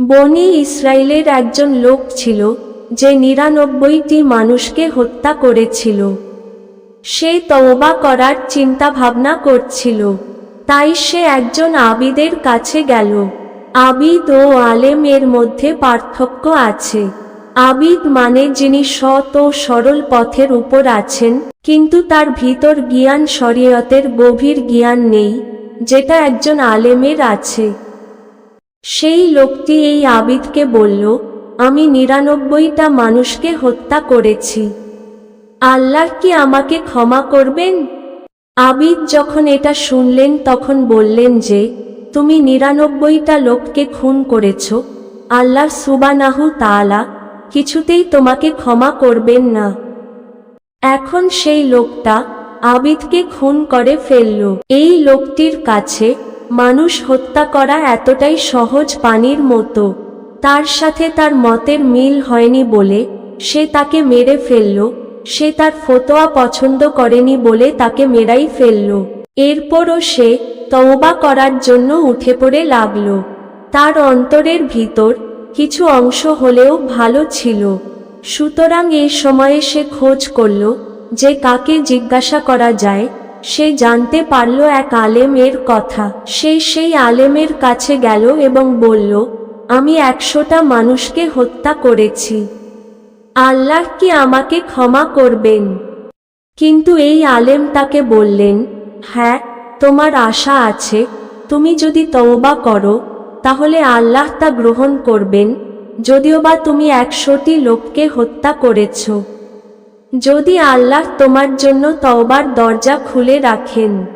বনি ইসরায়েলের একজন লোক ছিল, যে নিরানব্বইটি মানুষকে হত্যা করেছিল। সে তওবা করার চিন্তা ভাবনা করছিল। তাই সে একজন আবিদের কাছে গেল। আবিদ ও আলেম এর মধ্যে পার্থক্য আছে। আবিদ মানে যিনি সৎ ও সরল পথের উপর আছেন, কিন্তু তার ভিতর জ্ঞান শরীয়তের গভীর জ্ঞান নেই, যেটা একজন আলেমের আছে। সেই লোকটি এই আবিদকে বলল, আমি নিরানব্বইটা মানুষকে হত্যা করেছি। আল্লাহ কি আমাকে ক্ষমা করবেন? আবিদ যখন এটা শুনলেন তখন বললেন যে, তুমি নিরানব্বইটা লোককে খুন করেছ। আল্লাহ সুবানাহু তাআলা কিছুতেই তোমাকে ক্ষমা করবেন না। এখন সেই লোকটা আবিদকে খুন করে ফেলল। এই লোকটির কাছে মানুষ হত্যা করা এতটাই সহজ পানির মতো। তার সাথে তার মতের মিল হয়নি বলে সে তাকে মেরে ফেলল, সে তার ফতোয়া পছন্দ করেনি বলে তাকে মেরাই ফেলল। এরপরও সে তওবা করার জন্য উঠে পড়ে লাগল। তার অন্তরের ভিতর কিছু অংশ হলেও ভালো ছিল। সুতরাং এই সময়ে সে খোঁজ করল যে কাকে জিজ্ঞাসা করা যায় সে জানতে পারল এক আলেমের কথা। সে সেই আলেমের কাছে গেল এবং বলল, আমি একশোটা মানুষকে হত্যা করেছি। আল্লাহ কি আমাকে ক্ষমা করবেন? কিন্তু এই আলেম তাকে বললেন হ্যাঁ তোমার আশা আছে। তুমি যদি তওবা করো, তাহলে আল্লাহ তা গ্রহণ করবেন। যদিও বা তুমি একশোটি লোককে হত্যা করেছ। যদি আল্লাহ তোমার জন্য তওবার দরজা খুলে রাখেন,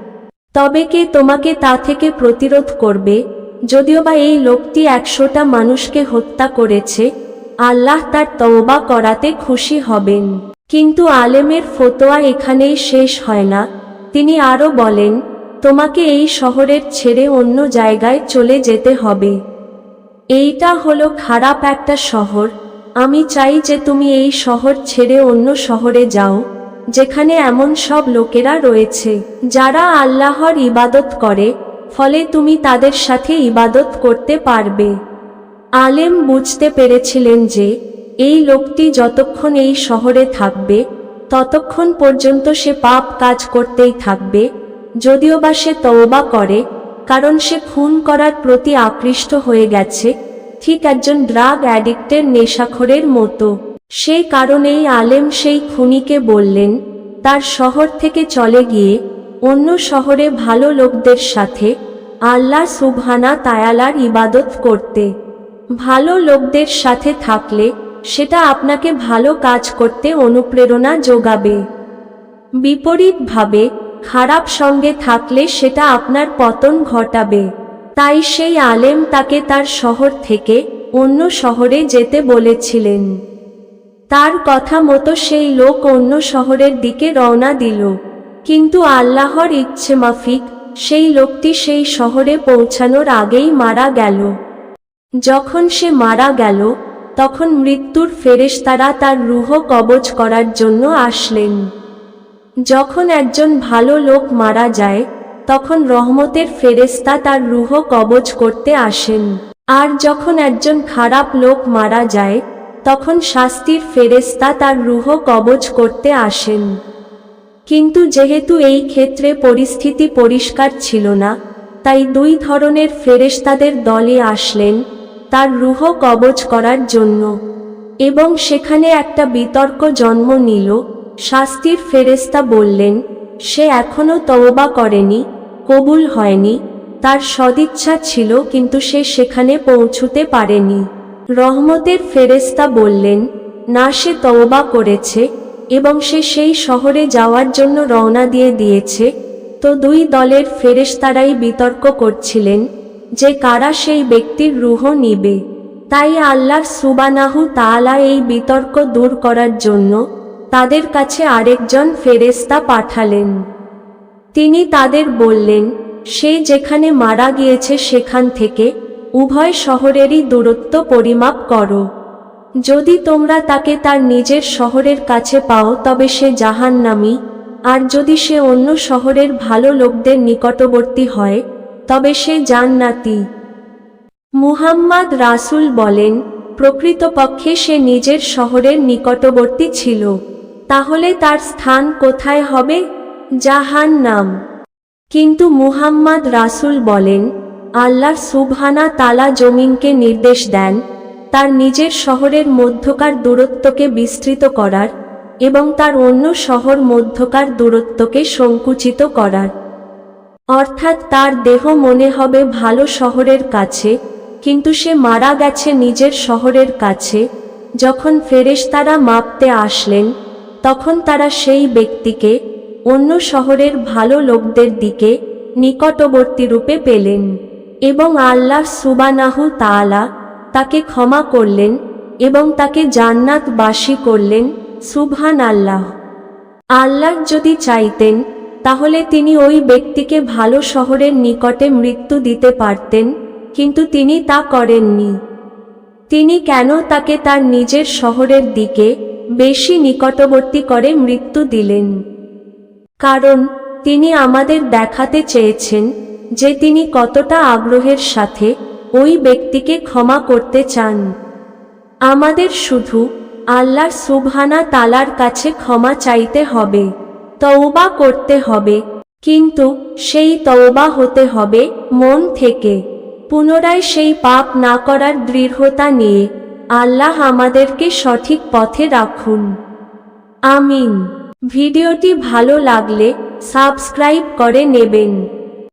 তবে কে তোমাকে তা থেকে প্রতিরোধ করবে? যদিও বা এই লোকটি একশোটা মানুষকে হত্যা করেছে, আল্লাহ তার তওবা করাতে খুশি হবেন। কিন্তু আলেমের ফতোয়া এখানেই শেষ হয় না। তিনি আরও বলেন, তোমাকে এই শহরের ছেড়ে অন্য জায়গায় চলে যেতে হবে। এইটা হলো খারাপ একটা শহর। আমি চাই যে তুমি এই শহর ছেড়ে অন্য শহরে যাও, যেখানে এমন সব লোকেরা রয়েছে, যারা আল্লাহর ইবাদত করে, ফলে তুমি তাদের সাথে ইবাদত করতে পারবে। আলেম বুঝতে পেরেছিলেন যে, এই লোকটি যতক্ষণ এই শহরে থাকবে, ততক্ষণ পর্যন্ত সে পাপ কাজ করতেই থাকবে, যদিও বা সে তওবা করে, কারণ সে খুন করার প্রতি আকৃষ্ট হয়ে গেছে ঠিক একজন ড্রাগ অ্যাডিক্টের নেশাখোরের মতো। সেই কারণেই আলেম সেই খুনিকে বললেন, তার শহর থেকে চলে গিয়ে অন্য শহরে ভালো লোকদের সাথে আল্লাহ সুবহানা তায়ালার ইবাদত করতে। ভালো লোকদের সাথে থাকলে সেটা আপনাকে ভালো কাজ করতে অনুপ্রেরণা যোগাবে। বিপরীতভাবে খারাপ সঙ্গে থাকলে সেটা আপনার পতন ঘটাবে। তাই সেই আলেম তাকে তার শহর থেকে অন্য শহরে যেতে বলেছিলেন। তার কথা মতো সেই লোক অন্য শহরের দিকে রওনা দিল। কিন্তু আল্লাহর ইচ্ছে মাফিক, সেই লোকটি সেই শহরে পৌঁছানোর আগেই মারা গেল। যখন সে মারা গেল, তখন মৃত্যুর ফেরেশতারা তার রুহ কবজ করার জন্য আসলেন। যখন একজন ভালো লোক মারা যায় তখন রহমতের ফেরেশতা তার রুহ কবজ করতে আসেন। আর যখন একজন খারাপ লোক মারা যায়, তখন শাস্তির ফেরেশতা তার রুহ কবজ করতে আসেন। কিন্তু যেহেতু এই ক্ষেত্রে পরিস্থিতি পরিষ্কার ছিল না, তাই দুই ধরনের ফেরেশতাদের দলে আসলেন তার রুহ কবজ করার জন্য। এবং সেখানে একটা বিতর্ক জন্ম নিল। শাস্তির ফেরেশতা বললেন, সে এখনও তওবা করেনি কবুল হয়নি। তার সদিচ্ছা ছিল কিন্তু সে সেখানে পৌঁছুতে পারেনি। রহমতের ফেরেশতা বললেন, না, সে তওবা করেছে এবং সে সেই শহরে যাওয়ার জন্য রওনা দিয়ে দিয়েছে। তো দুই দলের ফেরেশতারাই বিতর্ক করছিলেন যে কারা সেই ব্যক্তির রুহ নিবে। তাই আল্লাহর সুবানাহু তাআলা এই বিতর্ক দূর করার জন্য তাদের কাছে আরেকজন ফেরেশতা পাঠালেন। তিনি তাদের বললেন, সে যেখানে মারা গিয়েছে সেখান থেকে উভয় শহরেরই দূরত্ব পরিমাপ করো। যদি তোমরা তাকে তার নিজের শহরের কাছে পাও তবে সে জাহান্নামী, আর যদি সে অন্য শহরের ভালো লোকদের নিকটবর্তী হয়, তবে সে জান্নাতি। মুহাম্মদ রাসূল বলেন, প্রকৃতপক্ষে সে নিজের শহরের নিকটবর্তী ছিল। তাহলে তার স্থান কোথায় হবে? জাহান নাম কিন্তু মুহাম্মদ রাসুল বলেন আল্লাহর সুবহানা তালা জমিনকে নির্দেশ দেন, তার নিজের শহরের মধ্যকার দূরত্বকে বিস্তৃত করার এবং তার অন্য শহর মধ্যকার দূরত্বকে সংকুচিত করার। অর্থাৎ তার দেহ মনে হবে ভালো শহরের কাছে, কিন্তু সে মারা গেছে নিজের শহরের কাছে। যখন ফেরেশতারা মাপতে আসলেন, তখন তারা সেই ব্যক্তিকে অন্য শহরের ভালো লোকদের দিকে নিকটবর্তী রূপে পেলেন এবং আল্লাহ সুবানাহু তাআলা তাকে ক্ষমা করলেন এবং তাকে জান্নাত জান্নাতবাসী করলেন সুবহান আল্লাহ আল্লাহ যদি চাইতেন, তাহলে তিনি ওই ব্যক্তিকে ভালো শহরের নিকটে মৃত্যু দিতে পারতেন, কিন্তু তিনি তা করেননি। তিনি কেন তাকে তার নিজের শহরের দিকে বেশি নিকটবর্তী করে মৃত্যু দিলেন? কারণ তিনি আমাদের দেখাতে চেয়েছেন যে তিনি কতটা আগ্রহের সাথে ওই ব্যক্তিকে ক্ষমা করতে চান। আমাদের শুধু আল্লাহর সুবহানা তালার কাছে ক্ষমা চাইতে হবে, তওবা করতে হবে, কিন্তু সেই তওবা হতে হবে মন থেকে। পুনরায় সেই পাপ না করার দৃঢ়তা নিয়ে আল্লাহ আমাদেরকে সঠিক পথে রাখুন। আমিন। ভিডিওটি ভালো লাগলে সাবস্ক্রাইব করে নেবেন।